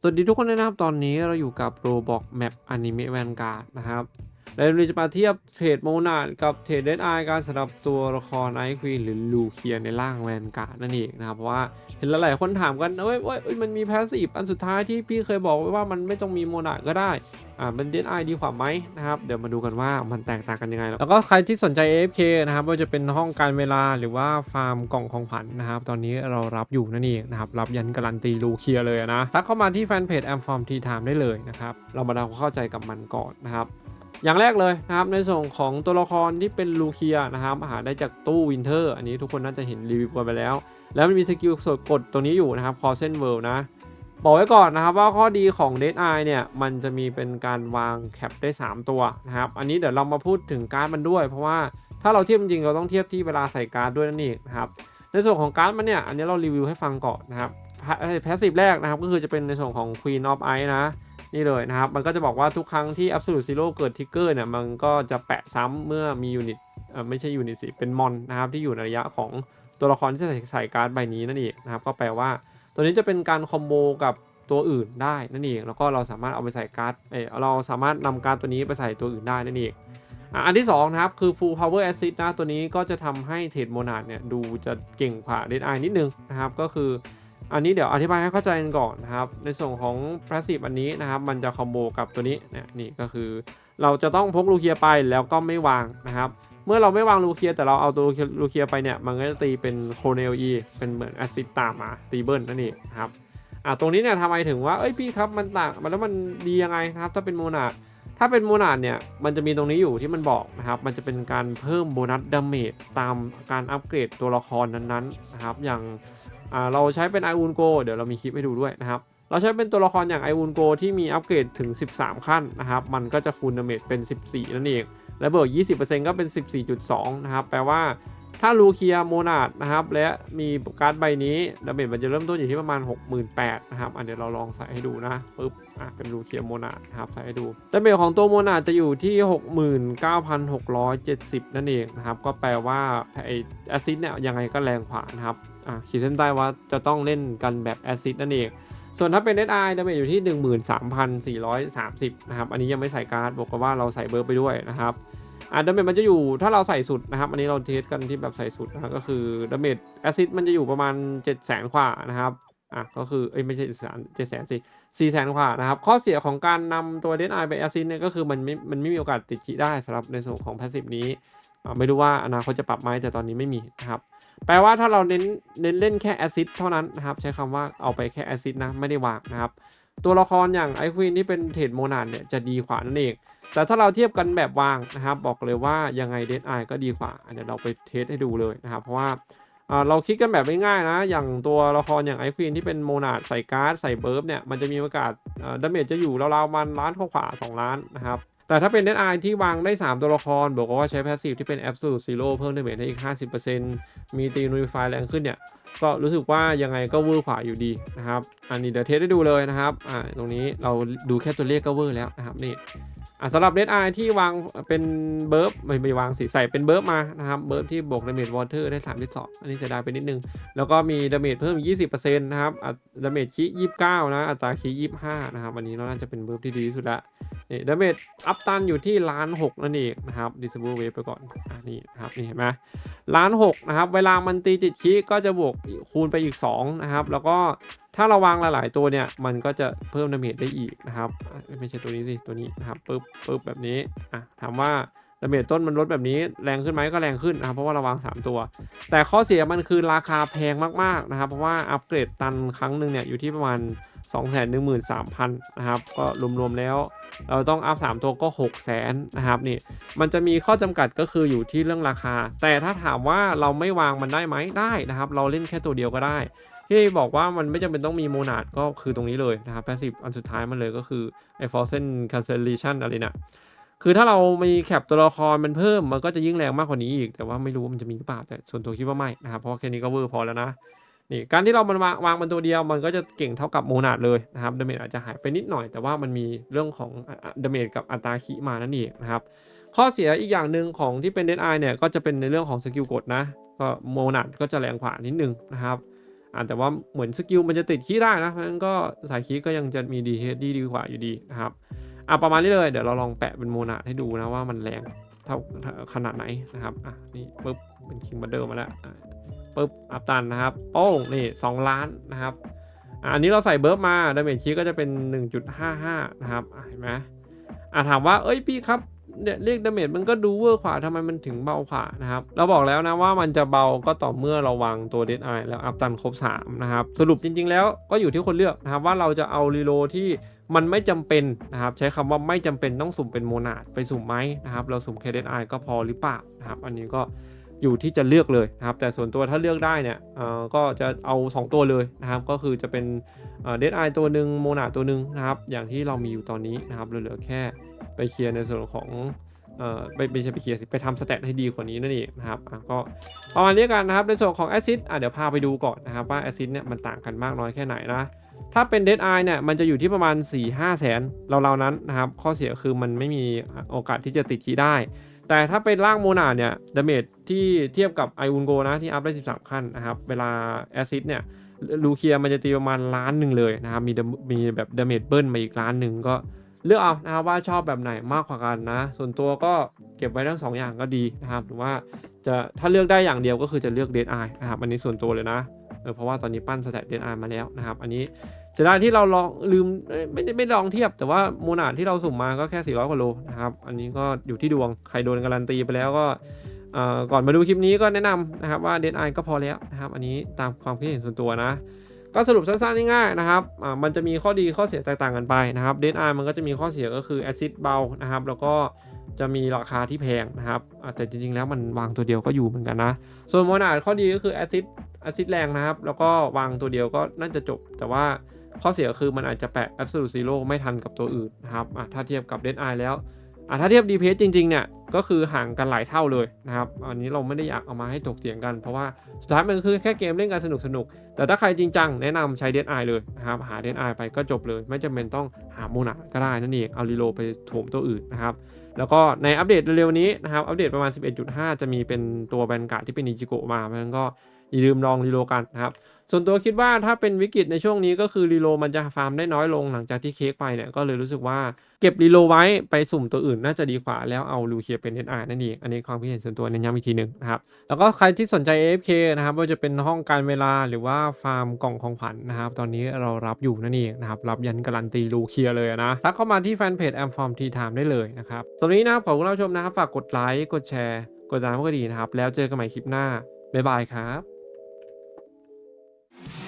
สวัสดีทุกคนนะครับ ตอนนี้เราอยู่กับ Roblox Map Anime Vanguard นะครับ และเราจะมาเทียบเทรดโมนาดกับเทรดเดนไอการสำหรับตัวละครไอควีนหรือลูเคียในร่างแวนการ์ดนั่นเองนะครับเพราะว่าเห็นหลายๆคนถามกันเอ้ยเอ้ยอยมันมีแพสซีฟอันสุดท้ายที่พี่เคยบอกไว้ว่ามันไม่ต้องมีโมนาดก็ได้อ่าเป็นเดนไอดีกว่าไหมนะครับเดี๋ยวมาดูกันว่ามันแตกต่างกันยังไง แล้วก็ใครที่สนใจ AFK นะครับว่าจะเป็นห้องการเวลาหรือว่าฟาร์มกล่องของขวัญนะครับ ตอนนี้เรารับอยู่นั่นเองนะครับ รับยันการันตีลูเคียเลยนะทักเข้ามาที่แฟนเพจแอมฟอร์มทีไทม์ได้เลยนะครับ เรามาทำความเข้าใจกับมันก่อนนะครับ อย่างแรกเลยนะครับในส่วนของตัวละครที่เป็นลูเคียนะครับหาได้จากตู้วินเทอร์อันนี้ทุกคนน่าจะเห็นรีวิวกันไปแล้ว แล้วมันมีสกิลสดกดตัวนี้อยู่นะครับคอเซนเวิลนะบอกไว้ก่อนนะครับว่าข้อดีของ Dead Eye เนี่ยมันจะมีเป็นการวางแคปได้ 3 ตัวนะครับอันนี้เดี๋ยวเรามาพูดถึงการ์ดมันด้วย เพราะว่าถ้าเราเทียบจริงเราต้องเทียบที่เวลาใส่การ์ดด้วยนั่นเองนะครับในส่วนของการ์ดมันเนี่ยอันนี้เรารีวิวให้ฟังก่อนนะครับแพสซีฟแรกนะครับก็คือจะเป็นในส่วนของ Queen of Ice นะ นี่เลยนะครับ มันก็จะบอกว่าทุกครั้งที่ Absolute Zero เกิดทิกเกอร์เนี่ย มันก็จะแปะซ้ำเมื่อมียูนิตอ่อไม่ใช่ยูนิตสิเป็นมอนนะครับ ที่อยู่ในระยะของตัวละครที่ใส่ใส่การ์ดใบนี้นั่นเองนะครับ ก็แปลว่า ตัวนี้จะเป็นการคอมโบกับตัวอื่นได้นั่นเอง แล้วก็เราสามารถเอาไปใส่การ์ดเออเราสามารถนำการ์ดตัวนี้ไปใส่ตัวอื่นได้นั่นเองอันที่สองนะครับคือ full power assist นะ ตัวนี้ก็จะทำให้เทรดโมนาดเนี่ย ดูจะเก่งกว่า Dead Eye นิดนึงนะครับ ก็คือ อันนี้เดี๋ยวอธิบายให้เข้าใจกันก่อนนะครับ ในส่วนของ passive อันนี้นะครับ มันจะคอมโบกับตัวนี้เนี่ยนี่ก็คือ เราจะต้องพกลูเคียไปแล้วก็ไม่วางนะครับ เมื่อเราไม่วางลูเคียแต่เราเอาตัวลูเคียไปเนี่ยมันก็จะตีเป็นโคเนลีเป็นเหมือนแอซิดตามมาตีเบิลนั่นเองครับอ่าตรงนี้เนี่ยทำไมถึงว่าเอ้ยพี่ครับมันต่างมันแล้วมันดียังไงนะครับ ถ้าเป็นโมนาดถ้าเป็นโมนาดเนี่ยมันจะมีตรงนี้อยู่ที่มันบอกนะครับ มันจะเป็นการเพิ่มโบนัสดาเมจตามการอัปเกรดตัวละครนั้นๆนะครับ อย่าง อ่าเราใช้เป็นไอ u ูนโกเดี๋ยวเรามีคลิปให้ดูด้วยนะครับเราใช้เป็นตัวละครอย่างไอ u ูนโกที่มีอัปเกรดถึง 13 ขั้นนะครับ มันก็จะคูณดาเมจเป็น 14 นั่นเอง และเบิก20%ก็เป็น 14.2 นะครับ แปลว่าถ้าลูเคียโมนาดนะครับ และมีการ์ดใบนี้ดาเมจมันจะเริ่มต้นอยู่ที่ประมาณ 68,000นะครับ อันเดี๋ยวเราลองใส่ให้ดูนะปึ๊บอะเป็นลูเคียโมนาดนะครับ ใส่ให้ดูดาเมจของตัวโมนาดจะอยู่ที่ 69,670 นั่นเองนะครับ ก็แปลว่าไอแอซิดเนี่ยยังไงก็แรงกว่านะครับ อะขีดเส้นใต้ว่าจะต้องเล่นกันแบบแอซิดนั่นเอง ส่วนถ้าเป็น SI ดาเมจอยู่ที่ 13,430 นะครับ อันนี้ยังไม่ใส่การ์ดบอกว่าเราใส่เบอร์ไปด้วยนะครับอ่าดาเมจมันจะอยู่ถ้าเราใส่สุดนะครับ อันนี้เราเทสกันที่แบบใส่สุดนะก็คือดาเมจแอซิดมันจะอยู่ประมาณ 7 0 0 0 0 0กว่านะครับอะก็คือเอ้ยไม่ใช่แสนเจ็ดแสนสิสี่แสนกว่านะครับ ข้อเสียของการนำตัวเดนไอไปแอซิดเนี่ยก็คือมันไม่มันไม่มีโอกาสติดขีได้สำหรับในส่วนของพาสซีฟนี้อ่าไม่รู้ว่าอนาคตจะปรับไหมแต่ตอนนี้ไม่มีนะครับ แปลว่าถ้าเราเน้นเน้นเล่นแค่แอซิดเท่านั้นนะครับใช้คำว่าเอาไปแค่แอซิดนะไม่ได้วางนะครับตัวละครอย่างไอควีนที่เป็นเทรดโมนาดเนี่ยจะดีกว่านั่นเอง แต่ถ้าเราเทียบกันแบบวางนะครับบอกเลยว่ายังไงเดนไอก็ดีกว่าอันเดี๋ยวเราไปเทสให้ดูเลยนะครับเพราะว่าเราคิดกันแบบง่ายๆนะ อย่างตัวละครอย่างไอควีนที่เป็นโมนาดใส่การ์ดใส่เบิร์ฟเนี่ยมันจะมีโอกาสดาเมจจะอยู่ราวๆมันล้านกว่าสองล้านนะครับ แต่ถ้าเป็นเดนไอที่วางได้ 3 ตัวละคร บอกว่าใช้แพสซีฟที่เป็น Absolute Zero เพิ่มดาเมจให้อีก 50%มีตีนูนิฟายแรงขึ้นเนี่ย ก็รู้สึกว่ายังไงก็เวอร์ขวาอยู่ดีนะครับ อันนี้เดี๋ยวเทสได้ดูเลยนะครับ อ่า ตรงนี้เราดูแค่ตัวเลขก็เวอร์แล้วนะครับนี่ สำหรับเดดไอที่วางเป็นเบิร์ฟไม่ไม่วางสิใส่เป็นเบิร์ฟมานะครับเบิร์ฟที่บวกดาเมจวอเตอร์ได้32อันนี้เสียดายไปนิดนึง แล้วก็มีดาเมจเพิ่ม 20%นะครับอะดาเมจคี29นะอัตราคี25นะครับอันนี้น่าจะเป็นเบิร์ฟที่ดีที่สุดละนี่ดาเมจอัพตันอยู่ที่ล้านหกนั่นเองนะครับดิสเบอร์เวฟไปก่อนอะนี่นะครับนี่เห็นไหมล้านหกนะครับเวลามันตีติดคีก็จะบวกคูณไปอีก2นะครับแล้วก็ ถ้าเราวางหลายๆตัวเนี่ยมันก็จะเพิ่มดาเมจได้อีกนะครับไม่ใช่ตัวนี้สิตัวนี้นะครับปึ๊บปึ๊บแบบนี้อะถามว่าดาเมจต้นมันลดแบบนี้แรงขึ้นไหมก็แรงขึ้นนะครับเพราะว่าเราวาง 3 ตัว แต่ข้อเสียมันคือราคาแพงมากๆนะครับเพราะว่าอัปเกรดตันครั้งหนึ่งเนี่ยอยู่ที่ประมาณ 2 1 3 0 0 0นะครับก็รวมๆแล้ว เราต้องอัพ 3 ตัวก็ 6 0 0 0 0นะครับนี่มันจะมีข้อจำกัดก็คืออยู่ที่เรื่องราคา แต่ถ้าถามว่าเราไม่วางมันได้ไหมได้นะครับ เราเล่นแค่ตัวเดียวก็ได้ ที่บอกว่ามันไม่จำเป็นต้องมีโมนาดก็คือตรงนี้เลยนะครับแพสซีฟอันสุดท้ายมันเลยก็คือไอ้ฟอร์เซนคันเซลเลชันอะไรนะคือถ้าเรามีแคปตัวละครมันเพิ่มมันก็จะยิ่งแรงมากกว่านี้อีก แต่ว่าไม่รู้ว่ามันจะมีหรือเปล่าแต่ส่วนตัวคิดว่าไม่นะครับเพราะแค่นี้ก็เวอร์พอแล้วนะนี่การที่เรามันวางวางมันตัวเดียวมันก็จะเก่งเท่ากับโมนาดเลยนะครับดาเมจอาจจะหายไปนิดหน่อย แต่ว่ามันมีเรื่องของดาเมจกับอัตราคีมานั่นเองนะครับข้อเสียอีกอย่างหนึ่งของที่เป็นเดนไอเนี่ยก็จะเป็นในเรื่องของสกิลกดนะก็โมนาดก็จะแรงกว่านิดนึงนะครับ อ่าแต่ว่าเหมือนสกิลมันจะติดคีย์ได้นะเพราะฉะนั้นก็สายคีย์ก็ยังจะมีดีเฮดดีดีกว่าอยู่ดีนะครับอะประมาณนี้เลยเดี๋ยวเราลองแปะเป็นโมนาให้ดูนะว่ามันแรงเท่าขนาดไหนนะครับอะนี่ปุ๊บเป็นคิงบัตเดอร์มาแล้วอะปุ๊บอัพตันนะครับโป้งนี่สองล้านนะครับอันนี้เราใส่เบิร์ฟมาดาเมจคีก็จะเป็น 1.55 นะครับเห็นไหมอะถามว่าเอ้ยพี่ครับ เนี่ยเลขดาเมจมันก็ดูเวอร์ขวาทำไมมันถึงเบาขวานะครับ เราบอกแล้วนะว่ามันจะเบาก็ต่อเมื่อเราวางตัวเดดไอแล้วอัพตันครบ3นะครับ สรุปจริง ๆ แล้วก็อยู่ที่คนเลือกนะครับว่าเราจะเอารีโลที่มันไม่จำเป็นนะครับ ใช้คำว่าไม่จำเป็นต้องสุ่มเป็นโมนาดไปสุ่มไหมนะครับ เราสุ่มเคเดไอก็พอหรือเปล่านะครับ อันนี้ก็อยู่ที่จะเลือกเลยนะครับแต่ส่วนตัวถ้าเลือกได้เนี่ยเออก็จะเอา 2 ตัวเลยนะครับ ก็คือจะเป็นเดดไอตัวหนึ่งโมนาดตัวหนึ่งนะครับ อย่างที่เรามีอยู่ตอนนี้นะครับเหลือแค่ ไปเคลียร์ในส่วนของเอ่อไปไม่ใช่ไปเคลียร์สิไปทำสแตทให้ดีกว่านี้นั่นเองนะครับอะก็ประมาณนี้กันนะครับในส่วนของแอซิดอะเดี๋ยวพาไปดูก่อนนะครับว่าแอซิดเนี่ยมันต่างกันมากน้อยแค่ไหนนะถ้าเป็นเด d ไอเนี่ยมันจะอยู่ที่ประมาณ 4 5 แสนเราๆนั้นนะครับ ข้อเสียคือมันไม่มีโอกาสที่จะติดคีได้ แต่ถ้าเป็นร่างโมนาเนี่ยดาเมจที่เทียบกับไออุนโกนะที่อัพได้ 13 ขั้นนะครับ เวลาแอซิดเนี่ยลูเคียมันจะตีประมาณล้านหนึ่งเลยนะครับ มีมีแบบดาเมจเบิ้ลมาอีกล้านหนึ่งก็ เลือกเอานะครับว่าชอบแบบไหนมากกว่ากันนะ ส่วนตัวก็เก็บไว้ทั้งสองอย่างก็ดีนะครับ หรือว่าจะถ้าเลือกได้อย่างเดียวก็คือจะเลือกเด d ไอนะครับ อันนี้ส่วนตัวเลยนะเออเพราะว่าตอนนี้ปั้นสแตทเด d ไอมาแล้วนะครับ อันนี้เสียดายที่เราลองลืมไม่ได้ไม่ลองเทียบ แต่ว่าโมนาดที่เราสุ่มมาก็แค่ 400กว่าโลนะครับ อันนี้ก็อยู่ที่ดวงใครโดนการันตีไปแล้วก็เอ่อก่อนมาดูคลิปนี้ก็แนะนำนะครับว่าเด d ไอก็พอแล้วนะครับ อันนี้ตามความคิดเห็นส่วนตัวนะ ก็สรุปสั้นๆง่ายๆนะครับอ่ามันจะมีข้อดีข้อเสียแตกต่างกันไปนะครับเด d ไอมันก็จะมีข้อเสียก็คือแอซิดเบานะครับแล้วก็จะมีราคาที่แพงนะครับแต่จริงๆแล้วมันวางตัวเดียวก็อยู่เหมือนกันนะ ส่วนโมนาดข้อดีก็คือแอซิดแอซิดแรงนะครับ แล้วก็วางตัวเดียวก็น่าจะจบ แต่ว่าข้อเสียคือมันอาจจะแปะ absolute zero ไม่ทันกับตัวอื่นนะครับถ้าเทียบกับเด d ไอแล้ว อะถ้าเทียบ DPS จริงๆเนี่ยก็คือห่างกันหลายเท่าเลยนะครับ อันนี้เราไม่ได้อยากเอามาให้ถกเถียงกันเพราะว่าสุดท้ายมันคือแค่เกมเล่นกันสนุกๆแต่ถ้าใครจริงจังแนะนำใช้เด d ไอเลยนะครับหาเด d ไอไปก็จบเลย ไม่จำเป็นต้องหาโมนาก็ได้นั่นเองเอารีโลไปถมตัวอื่นนะครับ แล้วก็ในอัปเดตเร็วๆนี้นะครับอัปเดตประมาณ 11.5 จะมีเป็นตัวแบนการ์ดที่เป็นนิจิโกะมาเพราะฉะนั้นก็อย่าลืมลองรีโลกันนะครับ ส่วนตัวคิดว่าถ้าเป็นวิกฤตในช่วงนี้ก็คือรีโลมันจะฟาร์มได้น้อยลงหลังจากที่เค้กไปเนี่ยก็เลยรู้สึกว่าเก็บรีโลไว้ไปสุ่มตัวอื่นน่าจะดีกว่าแล้วเอาลูเคียเป็นเดนอานั่นเองอันนี้ความคิดเห็นส่วนตัวเน้นย้ำอีกทีหนึ่งนะครับแล้วก็ใครที่สนใจ AFK นะครับว่าจะเป็นห้องการเวลาหรือว่าฟาร์มกล่องของขวัญนะครับตอนนี้เรารับอยู่นั่นเองนะครับรับยันการันตีลูเคียเลยนะทักเข้ามาที่แฟนเพจแอมฟอร์มทีไทม์ได้เลยนะครับตอนนี้นะครับขอบคุณผู้ชมนะครับฝากกดไลค์กดแชร์ กดติดตามก็ดีนะครับแล้วเจอกันใหม่คลิปหน้าบ๊ายบายครับ you